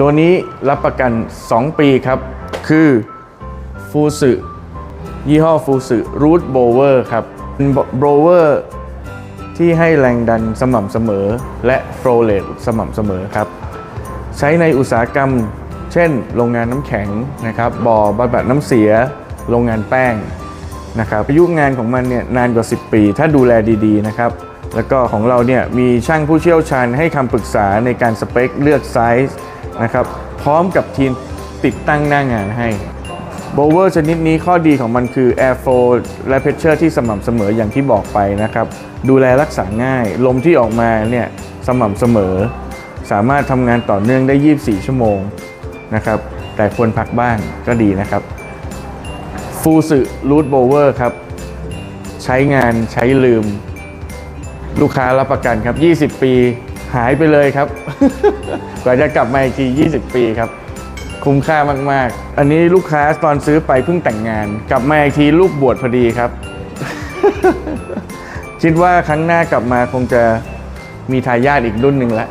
ตัวนี้รับประกัน 2 ปีครับ คือฟูสึยี่ห้อฟูสึรูทโบเวอร์ครับเป็นโบเวอร์ที่ให้แรงดันสม่ำเสมอและโฟลเลตสม่ำเสมอครับ ใช้ในอุตสาหกรรม เช่น โรงงานน้ำแข็งนะครับบ่อบำบัดน้ำเสีย โรงงานแป้งนะครับอายุงานของมันเนี่ยนานกว่า 10 ปี ถ้าดูแลดีๆนะครับ แล้วก็ของเราเนี่ยมีช่างผู้เชี่ยวชาญให้คำปรึกษาในการสเปคเลือกไซส์ นะครับ พร้อมกับทีมติดตั้งหน้างานให้โบเวอร์ชนิดนี้ข้อดีของมันคือ Airflow และ Pressure ที่สม่ำเสมออย่างที่บอกไปนะครับ ดูแลรักษาง่าย ลมที่ออกมาเนี่ยสม่ำเสมอ สามารถทำงานต่อเนื่องได้ 24 ชั่วโมงนะครับ แต่ควรพักบ้างก็ดีนะครับฟูสึรูทโบเวอร์ครับ ใช้งานใช้ลืม ลูกค้ารับประกันครับ 20 ปี หายไปเลยครับ กว่าจะกลับมาอีกที20 ปีครับ คุ้มค่ามาก ๆ อันนี้ลูกค้าตอนซื้อไปเพิ่งแต่งงาน กลับมาอีกทีลูกบวชพอดีครับ คิดว่าครั้งหน้ากลับมาคงจะมีทายาทอีกรุ่นหนึ่งแล้ว